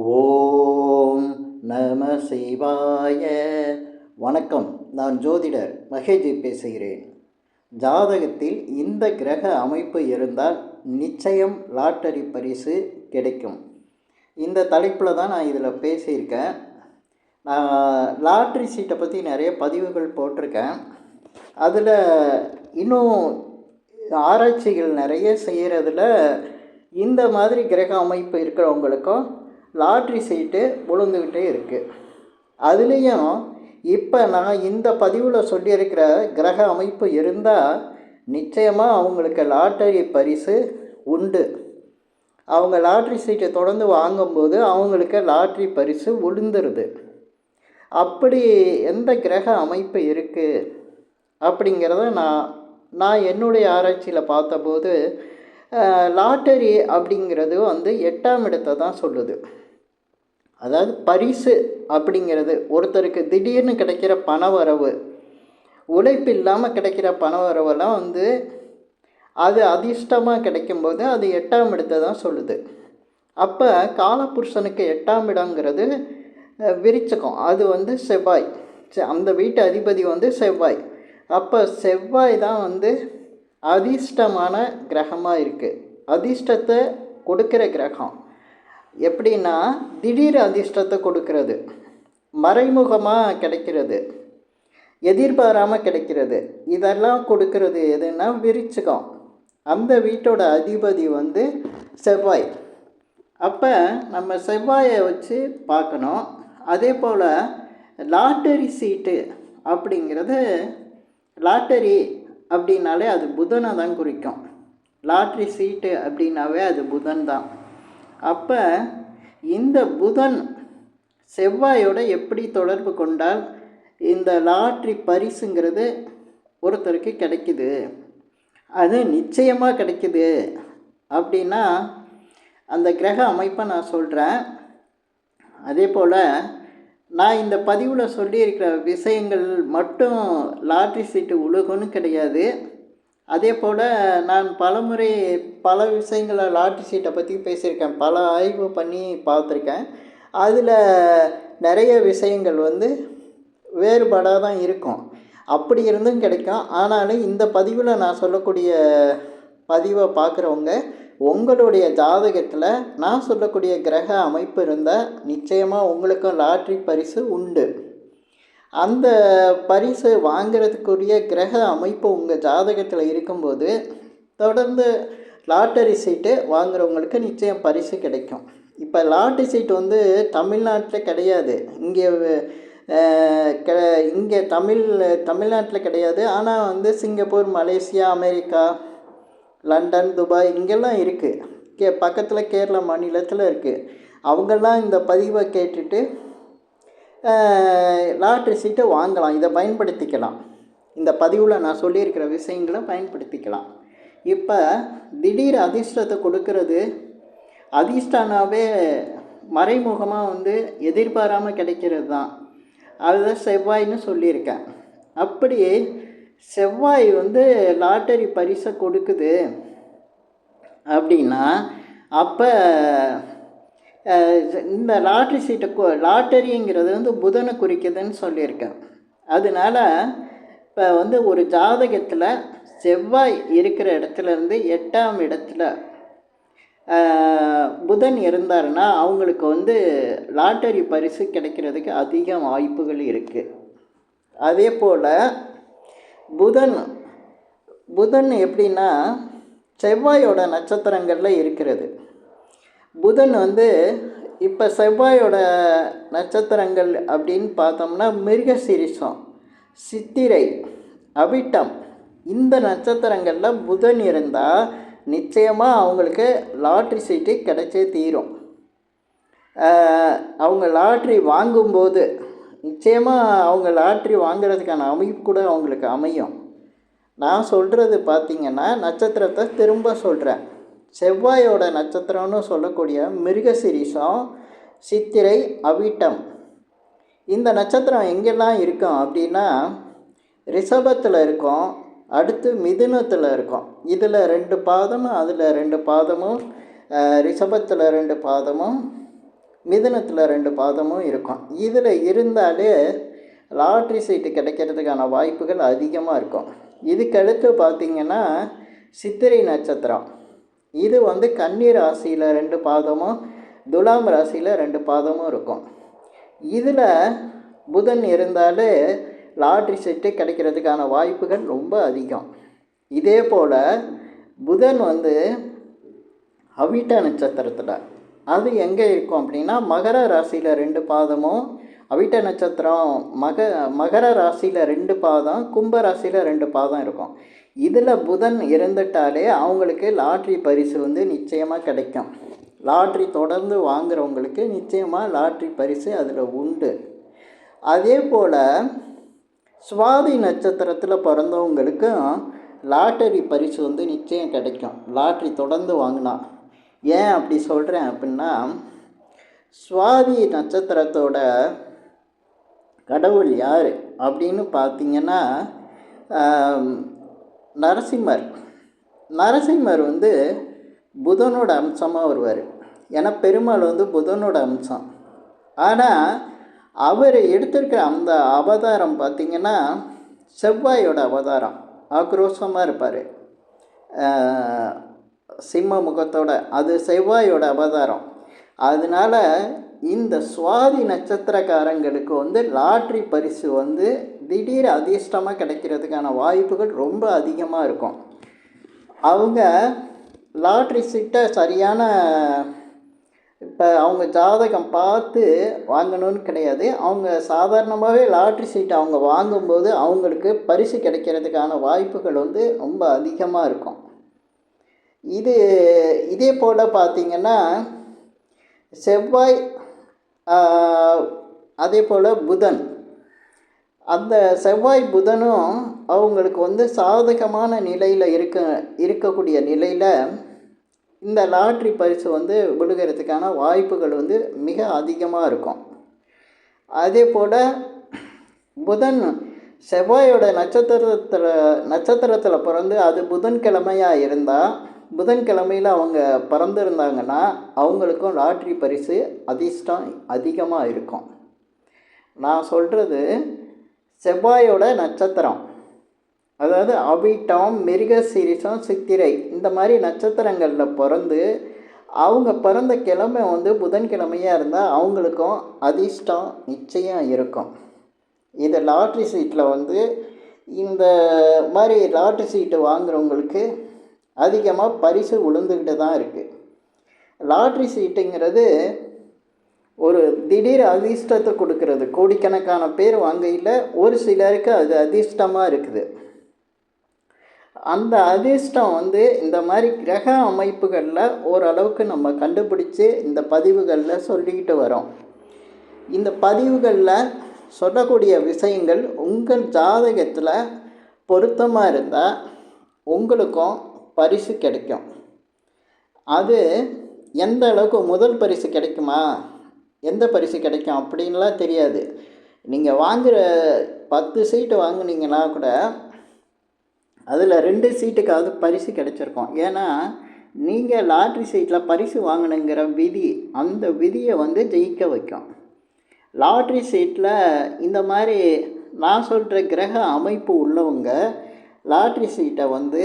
ஓம் நம சிவாய. வணக்கம். நான் ஜோதிடர் மகேஜி பேசுகிறேன். ஜாதகத்தில் இந்த கிரக அமைப்பு இருந்தால் நிச்சயம் லாட்டரி பரிசு கிடைக்கும். இந்த தலைப்பில் தான் நான் இதில் பேசியிருக்கேன். நான் லாட்ரி சீட்டை பற்றி நிறைய பதிவுகள் போட்டிருக்கேன். அதில் இன்னும் ஆராய்ச்சிகள் நிறைய செய்கிறதுல இந்த மாதிரி கிரக அமைப்பு இருக்கிறவங்களுக்கும் லாட்ரி சீட்டு விழுந்துக்கிட்டே இருக்குது அதுலேயும் இப்போ நான் இந்த பதிவில் சொல்லியிருக்கிற கிரக அமைப்பு இருந்தால் நிச்சயமாக அவங்களுக்கு லாட்டரி பரிசு உண்டு. அவங்க லாட்ரி சீட்டை தொடர்ந்து வாங்கும்போது அவங்களுக்கு லாட்ரி பரிசு விழுந்துருது. அப்படி எந்த கிரக அமைப்பு இருக்குது அப்படிங்கிறத நான் நான் என்னுடைய ஆராய்ச்சியில் பார்த்தபோது லாட்டரி அப்படிங்கிறது வந்து எட்டாம் இடத்தை தான் சொல்லுது. அதாவது பரிசு அப்படிங்கிறது ஒருத்தருக்கு திடீர்னு கிடைக்கிற பண வரவு உழைப்பு இல்லாமல் கிடைக்கிற பண வரவெல்லாம் வந்து அது அதிர்ஷ்டமாக கிடைக்கும்போது அது எட்டாம் இடத்தை தான் சொல்லுது. அப்போ காலபுருஷனுக்கு எட்டாம் இடங்கிறது விரிச்சகம். அது வந்து செவ்வாய். அந்த வீட்டு அதிபதி வந்து செவ்வாய். அப்போ செவ்வாய் தான் வந்து அதிர்ஷ்டமான கிரகமாக இருக்குது அதிர்ஷ்டத்தை கொடுக்குற கிரகம். எப்படின்னா திடீர் அதிர்ஷ்டத்தை கொடுக்கறது. மறைமுகமாக கிடைக்கிறது. எதிர்பாராமல் கிடைக்கிறது. இதெல்லாம் கொடுக்கறது எதுன்னா விரிச்சுக்கம் அந்த வீட்டோட அதிபதி வந்து செவ்வாய். அப்போ நம்ம செவ்வாயை வச்சு பார்க்கணும். அதே போல் லாட்டரி சீட்டு அப்படிங்கிறது லாட்டரி அப்படின்னாலே அது புதனை தான் குறிக்கும். லாட்ரி சீட்டு அப்படின்னாவே அது புதன் தான். அப்போ இந்த புதன் செவ்வாயோட எப்படி தொடர்பு கொண்டால் இந்த லாட்ரி பரிசுங்கிறது ஒருத்தருக்கு கிடைக்குது. அது நிச்சயமாக கிடைக்குது. அப்படின்னா அந்த கிரக அமைப்பை நான் சொல்கிறேன் அதே போல் நான் இந்த பதிவில் சொல்லியிருக்கிற விஷயங்கள் மட்டும் லாட்ரி சீட்டு உழுகுன்னு கிடையாது. அதே போல் நான் பலமுறை பல விஷயங்களை லாட்ரி சீட்டை பற்றி பேசியிருக்கேன். பல ஆய்வு பண்ணி பார்த்துருக்கேன். அதில் நிறைய விஷயங்கள் வந்து வேறுபாடாக தான் இருக்கும். அப்படி இருந்தும் கிடைக்கும். ஆனாலும் இந்த பதிவில் நான் சொல்லக்கூடிய பதிவை பார்க்குறவங்க உங்களுடைய ஜாதகத்தில் நான் சொல்லக்கூடிய கிரக அமைப்பு இருந்தால் நிச்சயமாக உங்களுக்கும் லாட்ரி பரிசு உண்டு. அந்த பரிசு வாங்கிறதுக்குரிய கிரக அமைப்பு உங்கள் ஜாதகத்தில் இருக்கும்போது தொடர்ந்து லாட்டரி சீட்டு வாங்குறவங்களுக்கு நிச்சயம் பரிசு கிடைக்கும். இப்போ லாட்டரி சீட்டு வந்து தமிழ்நாட்டில் கிடையாது. இங்கே க இங்கே தமிழ் தமிழ்நாட்டில் கிடையாது. ஆனால் வந்து Singapore Malaysia America London Dubai இங்கெல்லாம் இருக்குது கே பக்கத்தில் கேரளா மாநிலத்தில் இருக்குது அவங்கெல்லாம் இந்த பதிவை கேட்டுட்டு லாட்ரி சீட்டை வாங்கலாம். இதை பயன்படுத்திக்கலாம். இந்த பதிவில் நான் சொல்லியிருக்கிற விஷயங்களை பயன்படுத்திக்கலாம். இப்போ திடீர் அதிர்ஷ்டத்தை கொடுக்கறது அதிர்ஷ்டனாவே மறைமுகமாக வந்து எதிர்பாராமல் கிடைக்கிறது தான். அதுதான் செவ்வாய்னு சொல்லியிருக்கேன். அப்படி செவ்வாய் வந்து லாட்டரி பரிசை கொடுக்குது அப்படின்னா அப்போ இந்த லாட்ரி சீட்டை லாட்டரிங்கிறது வந்து புதனை குறிக்குதுன்னு சொல்லியிருக்கேன். அதனால் இப்போ வந்து ஒரு ஜாதகத்தில் செவ்வாய் இருக்கிற இடத்துலேருந்து எட்டாம் இடத்துல புதன் இருந்தாருன்னா அவங்களுக்கு வந்து லாட்டரி பரிசு கிடைக்கிறதுக்கு அதிக வாய்ப்புகள் இருக்குது அதே போல் புதன் புதன் எப்படின்னா செவ்வாயோட நட்சத்திரங்களில் இருக்கிறது. புதன் வந்து இப்போ செவ்வாயோட நட்சத்திரங்கள் அப்படின்னு பார்த்தோம்னா மிருகசிரிசம் சித்திரை அவிட்டம். இந்த நட்சத்திரங்களில் புதன் இருந்தால் நிச்சயமாக அவங்களுக்கு லாட்ரி சீட்டு கிடைச்சே தீரும். அவங்க லாட்ரி வாங்கும்போது நிச்சயமாக அவங்க லாட்ரி வாங்குறதுக்கான அமைப்பு கூட அவங்களுக்கு அமையும். நான் சொல்கிறது பார்த்திங்கன்னா நட்சத்திரத்தை திரும்ப சொல்கிறேன் செவ்வாயோட நட்சத்திரம்னு சொல்லக்கூடிய மிருகசிரிசம் சித்திரை அவிட்டம். இந்த நட்சத்திரம் எங்கெல்லாம் இருக்கும் அப்படின்னா ரிஷபத்தில் இருக்கும் அடுத்து மிதுனத்தில் இருக்கும். இதில் ரெண்டு பாதமும் அதில் ரெண்டு பாதமும் ரிஷபத்தில் ரெண்டு பாதமும் மிதுனத்தில் ரெண்டு பாதமும் இருக்கும். இதில் இருந்தாலே லாட்ரி சீட்டு கிடைக்கிறதுக்கான வாய்ப்புகள் அதிகமாக இருக்கும். இதுக்கடுத்து பார்த்திங்கன்னா சித்திரை நட்சத்திரம். இது வந்து கன்னி ராசியில் ரெண்டு பாதமும் துலாம் ராசியில் ரெண்டு பாதமும் இருக்கும். இதில் புதன் இருந்தாலே லாட்ரி செட்டு கிடைக்கிறதுக்கான வாய்ப்புகள் ரொம்ப அதிகம். இதே போல் புதன் வந்து அவிட்ட நட்சத்திரத்தில். அது எங்கே இருக்கும் அப்படின்னா மகர ராசியில் ரெண்டு பாதமும் அவிட்ட நட்சத்திரம் மக மகர ராசியில் ரெண்டு பாதம் கும்ப ராசியில் ரெண்டு பாதம் இருக்கும். இதில் புதன் இருந்துட்டாலே அவங்களுக்கு லாட்ரி பரிசு வந்து நிச்சயமாக கிடைக்கும். லாட்ரி தொடர்ந்து வாங்குறவங்களுக்கு நிச்சயமாக லாட்ரி பரிசு அதில் உண்டு. அதே போல் சுவாதி நட்சத்திரத்தில் பிறந்தவங்களுக்கும் லாட்டரி பரிசு வந்து நிச்சயம் கிடைக்கும். லாட்ரி தொடர்ந்து வாங்கினா. ஏன் அப்படி சொல்கிறேன் அப்படின்னா சுவாதி நட்சத்திரத்தோட கடவுள் யார் அப்படின்னு பார்த்தீங்கன்னா நரசிம்மர். நரசிம்மர் வந்து புதனோட அம்சமாக வருவார். ஏன்னா பெருமாள் வந்து புதனோட அம்சம். ஆனால் அவர் எடுத்திருக்கிற அந்த அவதாரம் பார்த்திங்கன்னா செவ்வாயோட அவதாரம். ஆக்ரோஷமாக இருப்பார். சிம்ம முகத்தோட. அது செவ்வாயோட அவதாரம். அதனால் இந்த சுவாதி நட்சத்திரக்காரங்களுக்கு வந்து லாட்ரி பரிசு வந்து திடீர் அதிர்ஷ்டமாக கிடைக்கிறதுக்கான வாய்ப்புகள் ரொம்ப அதிகமாக இருக்கும். அவங்க லாட்ரி சீட்டை சரியான இப்போ அவங்க ஜாதகம் பார்த்து வாங்கணும்னு கிடையாது. அவங்க சாதாரணமாகவே லாட்ரி சீட்டை அவங்க வாங்கும்போது அவங்களுக்கு பரிசு கிடைக்கிறதுக்கான வாய்ப்புகள் வந்து ரொம்ப அதிகமாக இருக்கும். இது இதே போல் பார்த்திங்கன்னா செவ்வாய் அதே போல் புதன். அந்த செவ்வாய் புதனும் அவங்களுக்கு வந்து சாதகமான நிலையில் இருக்க இருக்கக்கூடிய நிலையில் இந்த லாட்ரி பரிசு வந்து விழுகிறதுக்கான வாய்ப்புகள் வந்து மிக அதிகமாக இருக்கும். அதே போல் புதன் செவ்வாயோட நட்சத்திரத்தில் நட்சத்திரத்தில் பிறந்து அது புதன்கிழமையாக இருந்தால் புதன்கிழமையில் அவங்க பிறந்திருந்தாங்கன்னா அவங்களுக்கும் லாட்ரி பரிசு அதிர்ஷ்டம் அதிகமாக இருக்கும். நான் சொல்கிறது செவ்வாயோட நட்சத்திரம். அதாவது அவிட்டம் மிருக சீரிசம் சித்திரை இந்த மாதிரி நட்சத்திரங்களில் பிறந்து அவங்க பிறந்த கிழமை வந்து புதன்கிழமையாக இருந்தால் அவங்களுக்கும் அதிர்ஷ்டம் நிச்சயம் இருக்கும். இது லாட்ரி சீட்டில் வந்து இந்த மாதிரி லாட்ரி சீட்டு வாங்குறவங்களுக்கு அதிகமாக பரிசு விழுந்துக்கிட்டு தான் இருக்குது லாட்ரி சீட்டுங்கிறது ஒரு திடீர் அதிர்ஷ்டத்தை கொடுக்கறது. கோடிக்கணக்கான பேர் வாங்கையில் ஒரு சிலருக்கு அது அதிர்ஷ்டமாக இருக்குது. அந்த அதிர்ஷ்டம் வந்து இந்த மாதிரி கிரக அமைப்புகளில் ஓரளவுக்கு நம்ம கண்டுபிடிச்சி இந்த பதிவுகளில் சொல்லிக்கிட்டு வரோம். இந்த பதிவுகளில் சொல்லக்கூடிய விஷயங்கள் உங்கள் ஜாதகத்தில் பொருத்தமாக இருந்தால் உங்களுக்கும் பரிசு கிடைக்கும். அது எந்த அளவுக்கு முதல் பரிசு கிடைக்குமா? எந்த பரிசு கிடைக்கும் அப்படின்லாம் தெரியாது. நீங்கள் வாங்குகிற பத்து சீட்டு வாங்கினீங்கன்னா கூட அதில் ரெண்டு சீட்டுக்காவது பரிசு கிடச்சிருக்கும். ஏன்னா நீங்கள் லாட்ரி சீட்டில் பரிசு வாங்கணுங்கிற விதி அந்த விதியை வந்து ஜெயிக்க வைக்கும். லாட்ரி சீட்டில் இந்த மாதிரி நான் சொல்கிற கிரக அமைப்பு உள்ளவங்க லாட்ரி சீட்டை வந்து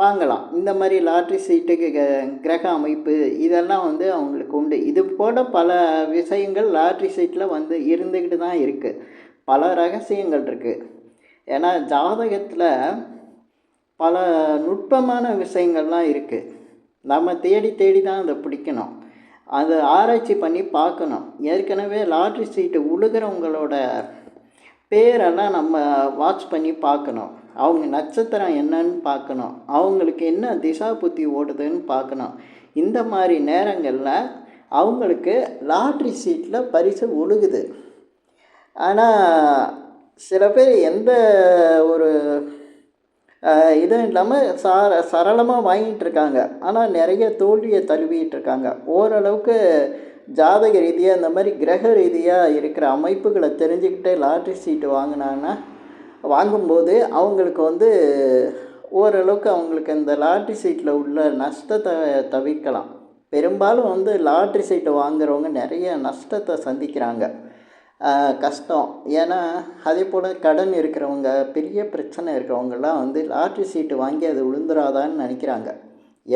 வாங்கலாம். இந்த மாதிரி லாட்ரி சீட்டுக்கு கிரக அமைப்பு இதெல்லாம் வந்து அவங்களுக்கு உண்டு. இது போல் பல விஷயங்கள் லாட்ரி சீட்டில் வந்து இருந்துக்கிட்டு தான் இருக்குது பல ரகசியங்கள் இருக்குது ஏன்னா ஜாதகத்தில் பல நுட்பமான விஷயங்கள்லாம் இருக்குது நம்ம தேடி தேடி தான் அதை பிடிக்கணும். அதை ஆராய்ச்சி பண்ணி பார்க்கணும். ஏற்கனவே லாட்ரி சீட்டு உழுகிறவங்களோட பேரெல்லாம் நம்ம வாட்ச் பண்ணி பார்க்கணும். அவங்க நட்சத்திரம் என்னன்னு பார்க்கணும். அவங்களுக்கு என்ன திசா புத்தி ஓடுதுன்னு பார்க்கணும். இந்த மாதிரி நேரங்களில் அவங்களுக்கு லாட்ரி சீட்டில் பரிசு ஒழுகுது. ஆனால் சில பேர் எந்த ஒரு இதுவும் இல்லாமல் சார சரளமாக வாங்கிட்டு இருக்காங்க ஆனால் நிறைய தோல்வியை தழுவிட்டு இருக்காங்க ஓரளவுக்கு ஜாதக ரீதியாக இந்த மாதிரி கிரக ரீதியாக இருக்கிற அமைப்புகளை தெரிஞ்சுக்கிட்டே லாட்ரி சீட்டு வாங்கினாங்கன்னா வாங்கும்போது அவங்களுக்கு வந்து ஓரளவுக்கு அவங்களுக்கு அந்த லாட்ரி சீட்டில் உள்ள நஷ்டத்தை தவிர்க்கலாம். பெரும்பாலும் வந்து லாட்ரி சீட்டை வாங்குறவங்க நிறைய நஷ்டத்தை சந்திக்கிறாங்க. கஷ்டம். ஏன்னா அதே போல் கடன் இருக்கிறவங்க பெரிய பிரச்சனை இருக்கிறவங்கெல்லாம் வந்து லாட்ரி சீட்டு வாங்கி அது விழுந்துராதான்னு நினைக்கிறாங்க.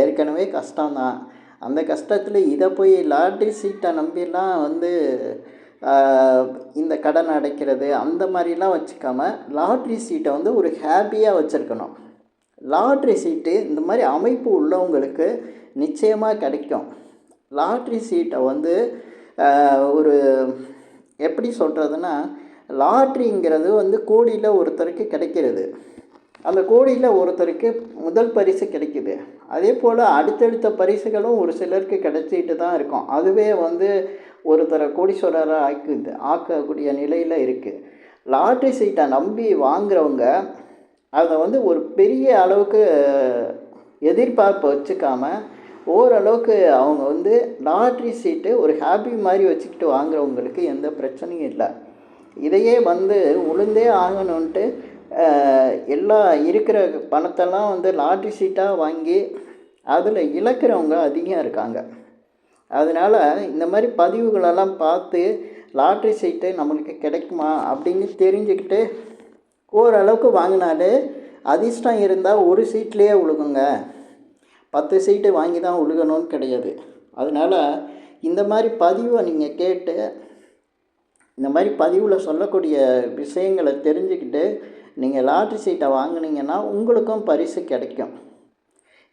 ஏற்கனவே கஷ்டம்தான். அந்த கஷ்டத்தில் இதை போய் லாட்ரி சீட்டை நம்பிலாம் வந்து இந்த கடன் அடைக்கிறது அந்த மாதிரிலாம் வச்சுக்காமல் லாட்ரி சீட்டை வந்து ஒரு ஹாப்பியாக வச்சுருக்கணும். லாட்ரி சீட்டு இந்த மாதிரி அமைப்பு உள்ளவங்களுக்கு நிச்சயமாக கிடைக்கும். லாட்ரி சீட்டை வந்து ஒரு எப்படி சொல்கிறதுனா லாட்ரிங்கிறது வந்து கோடியில் ஒருத்தருக்கு கிடைக்கிறது. அந்த கோடியில் ஒருத்தருக்கு முதல் பரிசு கிடைக்குது. அதே போல் அடுத்தடுத்த பரிசுகளும் ஒரு சிலருக்கு கிடைச்சிட்டு தான் இருக்கும். அதுவே வந்து ஒருத்தரை கோடீஸ்வரராக ஆக்குது ஆக்கக்கூடிய நிலையில் இருக்குது லாட்ரி சீட்டை நம்பி வாங்குறவங்க அதை வந்து ஒரு பெரிய அளவுக்கு எதிர்பார்ப்பை வச்சுக்காம ஓரளவுக்கு அவங்க வந்து லாட்ரி சீட்டு ஒரு ஹாப்பி மாதிரி வச்சுக்கிட்டு வாங்குறவங்களுக்கு எந்த பிரச்சனையும் இல்லை. இதையே வந்து உளுந்தே ஆகணுன்ட்டு எல்லா இருக்கிற பணத்தெல்லாம் வந்து லாட்ரி சீட்டாக வாங்கி அதில் இழக்கிறவங்க அதிகம் இருக்காங்க. அதனால் இந்த மாதிரி பதிவுகளெல்லாம் பார்த்து லாட்ரி சீட்டு நம்மளுக்கு கிடைக்குமா அப்படின்னு தெரிஞ்சுக்கிட்டு ஓரளவுக்கு வாங்கினாலே அதிர்ஷ்டம் இருந்தால் ஒரு சீட்லேயே உழுகுங்க. பத்து சீட்டு வாங்கி தான் உழுகணும்னு கிடையாது. அதனால் இந்த மாதிரி பதிவை நீங்கள் கேட்டு இந்த மாதிரி பதிவில் சொல்லக்கூடிய விஷயங்களை தெரிஞ்சுக்கிட்டு நீங்கள் லாட்ரி சீட்டை வாங்குனீங்கன்னா உங்களுக்கும் பரிசு கிடைக்கும்.